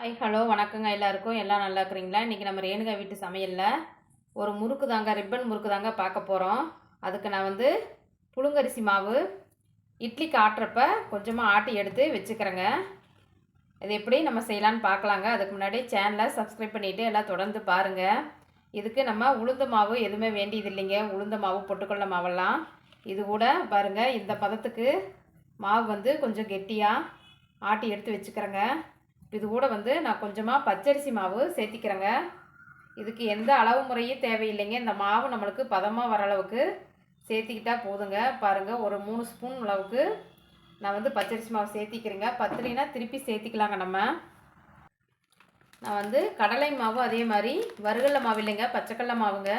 Hi hello வணக்கங்க எல்லாருக்கும். எல்லாம் நல்லா இருக்கிறீங்களா? இன்றைக்கி நம்ம ரேணுகா வீட்டு சமையலில் ஒரு முறுக்கு தாங்க ரிப்பன் முறுக்கு தாங்க பார்க்க போகிறோம் அதுக்கு நான் வந்து புழுங்கரிசி மாவு இட்லிக்கு ஆட்டுறப்ப கொஞ்சமாக ஆட்டி எடுத்து வச்சுக்கிறேங்க. இது எப்படி நம்ம செய்யலான்னு பார்க்கலாங்க. அதுக்கு முன்னாடி சேனலை சப்ஸ்கிரைப் பண்ணிவிட்டு எல்லாம் தொடர்ந்து பாருங்கள் இதுக்கு நம்ம உளுந்த மாவு எதுவுமே வேண்டியது இல்லைங்க உளுந்த மாவு பொட்டுக்கொள்ள மாவெல்லாம். இது கூட பாருங்கள் இந்த பதத்துக்கு மாவு வந்து கொஞ்சம் கெட்டியாக ஆட்டி எடுத்து வச்சுக்கிறேங்க. இது கூட வந்து நான் கொஞ்சமாக பச்சரிசி மாவு சேர்த்திக்கிறேங்க. இதுக்கு எந்த அளவு முறையும் தேவையில்லைங்க. இந்த மாவு நம்மளுக்கு பதமாக வர அளவுக்கு சேர்த்திக்கிட்டா போதுங்க. பாருங்கள் ஒரு மூணு ஸ்பூன் அளவுக்கு நான் வந்து பச்சரிசி மாவு சேர்த்திக்கிறேங்க. பத்துலினா திருப்பி சேர்த்திக்கலாங்க நம்ம. நான் வந்து கடலை மாவு அதே மாதிரி வறுகல்ல மாவு இல்லைங்க பச்சைக்கடல மாவுங்க.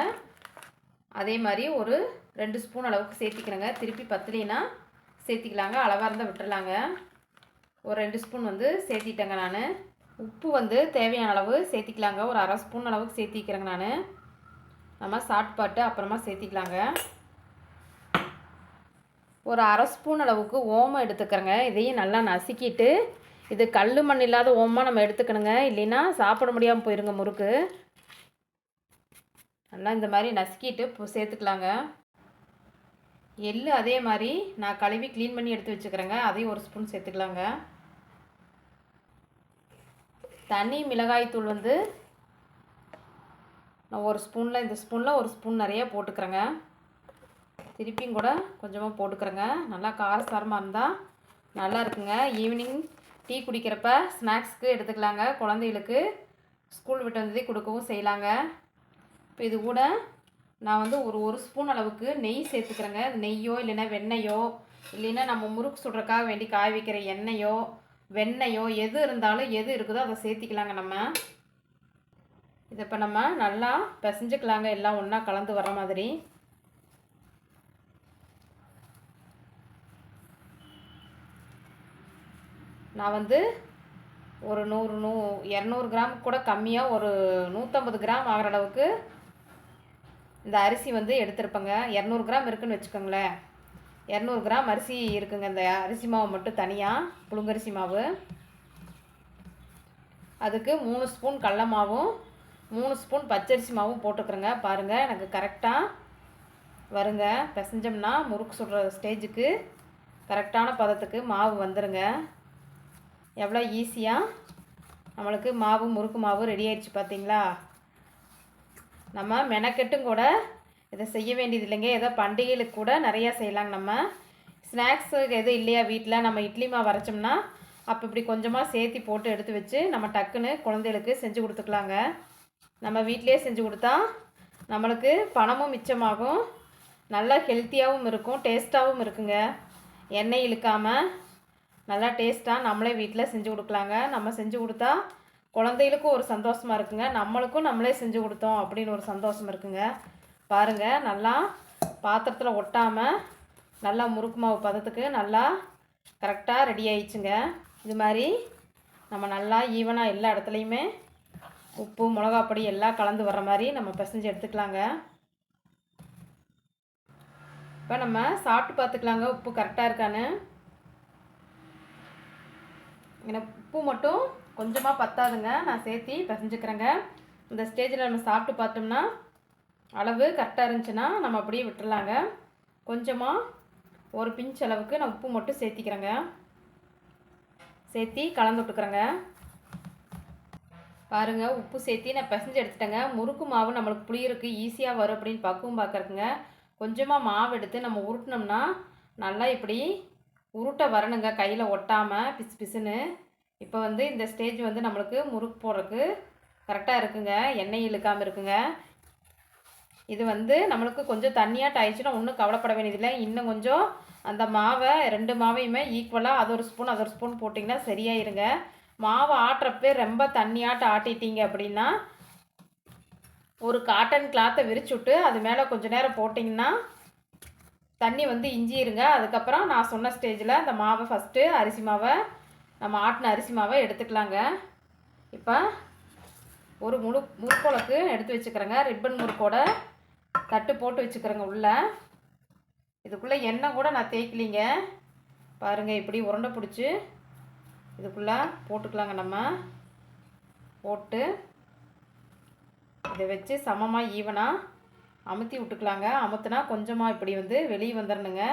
அதே மாதிரி ஒரு ரெண்டு ஸ்பூன் அளவுக்கு சேர்த்திக்கிறேங்க. திருப்பி பத்துலினா சேர்த்திக்கலாங்க. அளவாக இருந்தால் விட்டுறலாங்க. ஒரு ரெண்டு ஸ்பூன் வந்து சேர்த்திட்டேங்க நான். உப்பு வந்து தேவையான அளவு சேர்த்திக்கலாங்க. ஒரு அரை ஸ்பூன் அளவுக்கு சேர்த்திக்கிறேங்க நான். நம்ம சாட் பாட்டு அப்புறமா சேர்த்திக்கலாங்க. ஒரு அரை ஸ்பூன் அளவுக்கு ஓமம் எடுத்துக்கிறேங்க. இதையும் நல்லா நசுக்கிட்டு இது கல் மண் இல்லாத ஓமமாக நம்ம எடுத்துக்கணுங்க. இல்லைன்னா சாப்பிட முடியாமல் போயிருங்க முறுக்கு. நல்லா இந்த மாதிரி நசுக்கிட்டு சேர்த்துக்கலாங்க. எள்ளு அதே மாதிரி நான் கழுவி க்ளீன் பண்ணி எடுத்து வச்சுக்கிறேங்க. அதையும் ஒரு ஸ்பூன் சேர்த்துக்கலாங்க. தனி மிளகாய்த்தூள் வந்து நான் ஒரு ஸ்பூனில் இந்த ஸ்பூனில் ஒரு ஸ்பூன் நிறைய போட்டுக்கிறேங்க. திருப்பியும் கூட கொஞ்சமாக போட்டுக்கிறேங்க. நல்லா காரசாரமாக இருந்தால் நல்லா இருக்குங்க. ஈவினிங் டீ குடிக்கிறப்ப ஸ்நாக்ஸ்க்கு எடுத்துக்கலாங்க. குழந்தைகளுக்கு ஸ்கூல் விட்டு வந்ததே கொடுக்கவும் செய்யலாங்க. இப்போ இது கூட நான் வந்து ஒரு ஒரு ஸ்பூன் அளவுக்கு நெய் சேர்த்துக்கிறேங்க. நெய்யோ இல்லைன்னா வெண்ணெயோ இல்லைன்னா நம்ம முறுக்கு சுடுறக்காக வேண்டி காய வைக்கிற எண்ணெயோ வெண்ணெயோ எது இருந்தாலும் எது இருக்குதோ அதை சேர்த்திக்கலாங்க நம்ம. இதை இப்போ நம்ம நல்லா பிசைஞ்சுக்கலாங்க. எல்லாம் ஒன்றா கலந்து வர மாதிரி. நான் வந்து ஒரு நூறு நூ இரநூறு கிராம் கூட கம்மியாக ஒரு நூற்றம்பது கிராம் ஆகிற அளவுக்கு இந்த அரிசி வந்து எடுத்திருப்பேங்க. இரநூறு கிராம் இருக்குதுன்னு வச்சுக்கோங்களேன். இரநூறு கிராம் அரிசி இருக்குங்க இந்த அரிசி மாவு மட்டும் தனியாக புழுங்கரிசி மாவு. அதுக்கு மூணு ஸ்பூன் கடல மாவும் மூணு ஸ்பூன் பச்சரிசி மாவும் போட்டுக்கிறேங்க. பாருங்கள் எனக்கு கரெக்டாக வருங்க. பிசைஞ்சோம்னா முறுக்கு சுடுற ஸ்டேஜுக்கு கரெக்டான பதத்துக்கு மாவு வந்துடுங்க எவ்வளோ ஈஸியாக நம்மளுக்கு மாவு முறுக்கு மாவு ரெடி ஆயிடுச்சு பார்த்தீங்களா நம்ம மெனக்கெட்டும் கூட இதை செய்ய வேண்டியது இல்லைங்க. ஏதோ பண்டிகைகளுக்கு கூட நிறையா செய்யலாங்க நம்ம. ஸ்நாக்ஸு எதுவும் இல்லையா வீட்டில் நம்ம இட்லி மாவு அரைச்சோம்னா அப்போ இப்படி கொஞ்சமாக சேர்த்தி போட்டு எடுத்து வச்சு நம்ம டக்குன்னு குழந்தைகளுக்கு செஞ்சு கொடுத்துக்கலாங்க. நம்ம வீட்டிலே செஞ்சு கொடுத்தா நம்மளுக்கு பணமும் மிச்சமாகும். நல்லா ஹெல்த்தியாகவும் இருக்கும் டேஸ்ட்டாகவும் இருக்குங்க. எண்ணெய் இழுக்காமல் நல்லா டேஸ்ட்டாக நம்மளே வீட்டில் செஞ்சு கொடுக்கலாங்க. நம்ம செஞ்சு கொடுத்தா குழந்தைகளுக்கும் ஒரு சந்தோஷமாக இருக்குங்க. நம்மளுக்கும் நம்மளே செஞ்சு கொடுத்தோம் அப்படின்னு ஒரு சந்தோஷம் இருக்குங்க. பாருங்கள் நல்லா பாத்திரத்தில் ஒட்டாமல் நல்லா முறுக்கு மாவு பதத்துக்கு நல்லா கரெக்டாக ரெடி ஆயிடுச்சுங்க. இது மாதிரி நம்ம நல்லா ஈவனாக எல்லா இடத்துலையுமே உப்பு மிளகாப்பொடி எல்லாம் கலந்து வர்ற மாதிரி நம்ம பிசைஞ்சு எடுத்துக்கலாங்க. இப்போ நம்ம சாப்பிட்டு பார்த்துக்கலாங்க உப்பு கரெக்டாக இருக்கான்னு. எனக்கு உப்பு மட்டும் கொஞ்சமாக பத்தாதுங்க நான் சேர்த்தி பிசைஞ்சுக்கிறேங்க. இந்த ஸ்டேஜில் நம்ம சாப்பிட்டு பார்த்தோம்னா அளவு கரெக்டாக இருந்துச்சுன்னா நம்ம அப்படியே விட்டுடலாங்க கொஞ்சமாக ஒரு பிஞ்ச் அளவுக்கு நான் உப்பு மட்டும் சேர்த்திக்கிறேங்க. சேர்த்தி கலந்து விட்டுக்கிறேங்க. பாருங்கள் உப்பு சேர்த்தி நான் பிசைஞ்சு எடுத்துட்டேங்க. முறுக்கு மாவு நம்மளுக்கு புளியிருக்கு ஈஸியாக வரும் அப்படின்னு பக்குவம் பார்க்குறக்குங்க கொஞ்சமாக மாவு எடுத்து நம்ம உருட்டினோம்னா நல்லா இப்படி உருட்டை வரணுங்க. கையில் ஒட்டாமல் பிசு பிசுன்னு. இப்போ வந்து இந்த ஸ்டேஜ் வந்து நம்மளுக்கு முறுக்கு போடுறதுக்கு கரெக்டாக இருக்குங்க. எண்ணெய் இழுக்காமல் இருக்குங்க. இது வந்து நம்மளுக்கு கொஞ்சம் தண்ணியாட்ட ஆயிடுச்சுன்னா ஒன்றும் கவலைப்பட வேண்டியதில்லை. இன்னும் கொஞ்சம் அந்த மாவை ரெண்டு மாவையுமே ஈக்குவலாக அது ஒரு ஸ்பூன் அது ஒரு ஸ்பூன் போட்டிங்கன்னா சரியாயிருங்க. மாவை ஆட்டுறப்பே ரொம்ப தண்ணியாட்ட ஆட்டிட்டீங்க அப்படின்னா ஒரு காட்டன் கிளாத்தை விரிச்சுட்டு அது மேலே கொஞ்சம் நேரம் போட்டிங்கன்னா தண்ணி வந்து இஞ்சிருங்க. அதுக்கப்புறம் நான் சொன்ன ஸ்டேஜில் அந்த மாவை ஃபஸ்ட்டு அரிசி மாவை நம்ம ஆட்டின அரிசி மாவை எடுத்துக்கலாங்க. இப்போ ஒரு முழு முறுக்கோளுக்கு எடுத்து வச்சுக்கிறேங்க. ரிப்பன் முறுக்கோட தட்டு போட்டு வச்சுக்கிறேங்க உள்ளே. இதுக்குள்ளே எண்ணெய் கூட நான் தேய்க்கலிங்க. பாருங்கள் இப்படி உருண்டை பிடிச்சி இதுக்குள்ளே போட்டுக்கலாங்க நம்ம. போட்டு இதை வச்சு சமமாக ஈவனாக அமுத்தி விட்டுக்கலாங்க. அமுத்துனா கொஞ்சமாக இப்படி வந்து வெளியே வந்துடணுங்க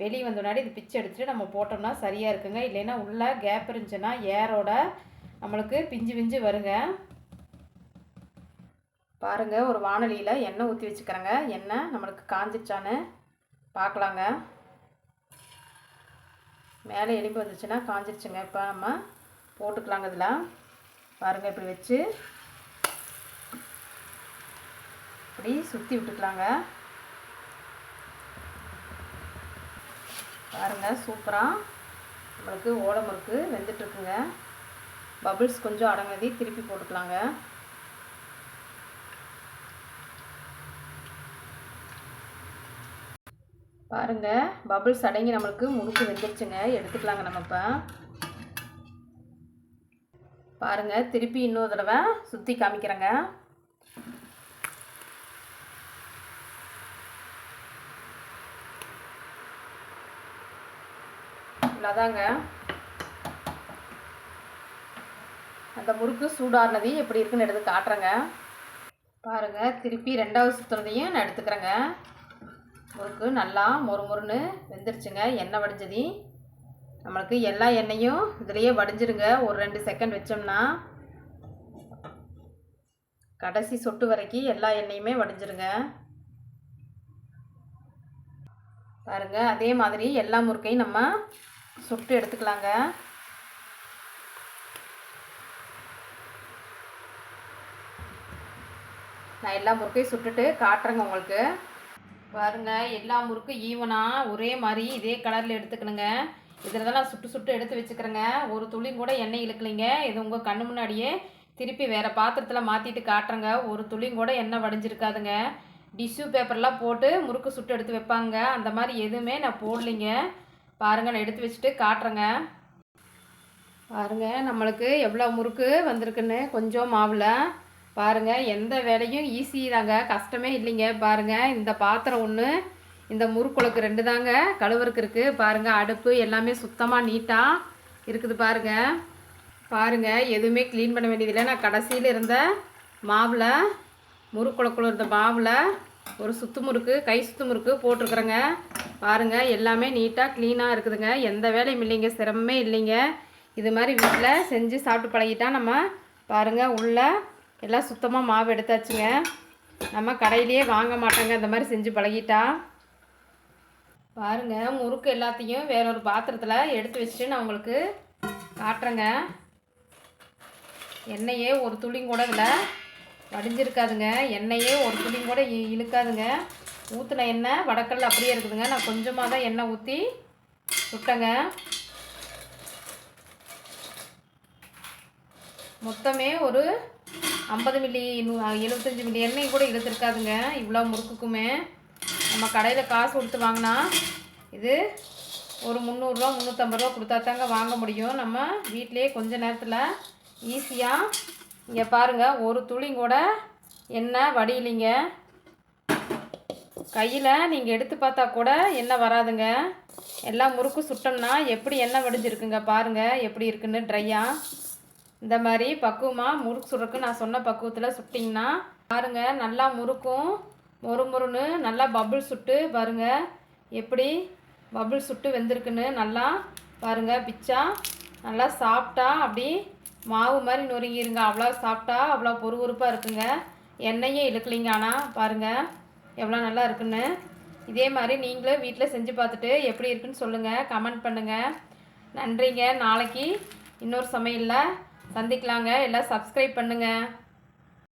வெளியே வந்தோடனே இது பிச்சு எடுத்துகிட்டு நம்ம போட்டோம்னா சரியாக இருக்குங்க. இல்லைன்னா உள்ளே கேப் இருந்துச்சுன்னா ஏரோட நம்மளுக்கு பிஞ்சு பிஞ்சு வருங்க. பாருங்கள் ஒரு வானொலியில் எண்ணெய் ஊற்றி வச்சுக்கிறேங்க. எண்ணெய் நம்மளுக்கு காஞ்சிச்சான்னு பார்க்கலாங்க மேலே எலும்பு வந்துச்சுன்னா காஞ்சிருச்சுங்க. இப்போ நம்ம போட்டுக்கலாங்க இதில். பாருங்கள் இப்படி வச்சு இப்படி சுற்றி விட்டுக்கலாங்க. பாருங்கள் சூப்பராக நம்மளுக்கு ஓலம் முறுக்கு வெந்துட்டுருக்குங்க. பபுள்ஸ் கொஞ்சம் அடங்கதி திருப்பி போட்டுக்கலாங்க. பாருங்க பபுள்ஸ் அடங்கி நம்மளுக்கு முறுக்கு வெந்துருச்சுங்க. எடுத்துக்கலாங்க நம்ம இப்போ. பாருங்க திருப்பி இன்னொரு தடவை சுற்றி காமிக்கிறேங்க. இவ்வளோதாங்க அந்த முறுக்கு சூடானது எப்படி இருக்குன்னு எடுத்து காட்டுறேங்க. பாருங்கள் திருப்பி ரெண்டாவது சுற்றுறதையும் நான் எடுத்துக்கிறேங்க. முறுக்கு நல்லா மொறு மொறுன்னு வெந்துருச்சுங்க. எண்ணெய் வடிஞ்சதி. நம்மளுக்கு எல்லா எண்ணெயும் இதுலேயே வடிஞ்சிருங்க. ஒரு ரெண்டு செகண்ட் வச்சோம்னா கடைசி சொட்டு வரைக்கும் எல்லா எண்ணெயுமே வடிஞ்சிருங்க. பாருங்க அதே மாதிரி எல்லா முறுக்கையும் நம்ம சுட்டு எடுத்துக்கலாங்க. நான் எல்லா முறுக்கையும் சுட்டுட்டு காட்டுறேங்க உங்களுக்கு. பாருங்க எல்லா முறுக்கும் ஈவனாக ஒரே மாதிரி இதே கலரில் எடுத்துக்கணுங்க. இதில் தான் நான் சுட்டு சுட்டு எடுத்து வச்சுக்கிறேங்க. ஒரு துளி கூட எண்ணெய் இழுக்கலைங்க. இது உங்கள் கண்ணு முன்னாடியே திருப்பி வேறு பாத்திரத்தில் மாற்றிட்டு காட்டுறேங்க. ஒரு துளியும் கூட எண்ணெய் வடிஞ்சிருக்காதுங்க. டிஷ்யூ பேப்பர்லாம் போட்டு முறுக்கு சுட்டு எடுத்து வைப்பாங்க. அந்த மாதிரி எதுவுமே நான் போடலைங்க. பாருங்கள் நான் எடுத்து வச்சுட்டு காட்டுறேங்க. பாருங்கள் நம்மளுக்கு எவ்வளோ முறுக்கு வந்திருக்குன்னு. கொஞ்சம் மாவில். பாருங்கள் எந்த வேலையும் ஈஸி தாங்க. கஷ்டமே இல்லைங்க. பாருங்கள் இந்த பாத்திரம் ஒன்று இந்த முறுக்குழக்கு ரெண்டு தாங்க. கழுவுறக்கு இருக்குது பாருங்கள் அடுப்பு எல்லாமே சுத்தமாக நீட்டாக இருக்குது பாருங்கள் பாருங்கள் எதுவுமே க்ளீன் பண்ண வேண்டியதில்லை நான் கடைசியில் இருந்த மாவில் முறுக்குழக்குள்ள இருந்த மாவில் ஒரு சுத்து முறுக்கு கை சுத்து முறுக்கு போட்டிருக்குறேங்க. பாருங்கள் எல்லாமே நீட்டாக க்ளீனாக இருக்குதுங்க. எந்த வேலையும் இல்லைங்க. சிரமமே இல்லைங்க. இது மாதிரி வீட்டில் செஞ்சு சாப்பிட்டு பழகிட்டா நம்ம பாருங்கள் உள்ளே எல்லாம் சுத்தமாக மாவு எடுத்தாச்சுங்க. நம்ம கடையிலேயே வாங்க மாட்டோங்க. இந்த மாதிரி செஞ்சு பழகிட்டா. பாருங்கள் முறுக்கு எல்லாத்தையும் வேற ஒரு பாத்திரத்தில் எடுத்து வச்சுட்டு நான் உங்களுக்கு காட்டுறேங்க. எண்ணெயே ஒரு துளியும் கூட இதில் வடிஞ்சிருக்காதுங்க. எண்ணெயே ஒரு துளியும் கூட இ- இழுக்காதுங்க. ஊற்றின எண்ணெய் வடக்கல் அப்படியே இருக்குதுங்க. நான் கொஞ்சமாக தான் எண்ணெய் ஊற்றி சுட்டேங்க. மொத்தமே ஒரு ஐம்பது மில்லி எழுபத்தஞ்சி மில்லி எண்ணெய் கூட இழுத்துருக்காதுங்க இவ்வளோ முறுக்குக்குமே. நம்ம கடையில் காசு கொடுத்து வாங்கினா இது ஒரு முந்நூறுரூவா முந்நூற்றம்பது ரூபா கொடுத்தா தாங்க வாங்க முடியும். நம்ம வீட்டிலேயே கொஞ்ச நேரத்தில் ஈஸியாக இங்கே பாருங்கள் ஒரு துளி கூட எண்ணெய் வடியிலிங்க. கையில் நீங்கள் எடுத்து பார்த்தா கூட எண்ணெய் வராதுங்க. எல்லாம் முறுக்கு சுட்டோம்னா எப்படி எண்ணெய் வடிஞ்சிருக்குங்க பாருங்கள் எப்படி இருக்குன்னு ட்ரையாக இந்த மாதிரி பக்குவமாக முறுக்கு சுடுறதுக்கு நான் சொன்ன பக்குவத்தில் சுட்டிங்கன்னா பாருங்கள் நல்லா முறுக்கும். மொறு மொறுன்னு நல்லா பபுள் சுட்டு பாருங்கள் எப்படி பபுள் சுட்டு வெந்திருக்குன்னு நல்லா பாருங்கள் பிச்சா. நல்லா சாப்பிட்டா அப்படி மாவு மாதிரி நொறுங்கிருங்க. அவ்வளோ சாப்பிட்டா அவ்வளோ பொறுபொறுப்பாக இருக்குங்க. எண்ணெயே இழுக்கலிங்க ஆனால் பாருங்கள் எவ்வளோ நல்லா இருக்குன்னு. இதே மாதிரி நீங்களும் வீட்டில் செஞ்சு பார்த்துட்டு எப்படி இருக்குன்னு சொல்லுங்கள் கமெண்ட் பண்ணுங்கள் நன்றிங்க. நாளைக்கு இன்னொரு சமையலில் சந்திக்கலாங்க. எல்லாம் சப்ஸ்கிரைப் பண்ணுங்கள்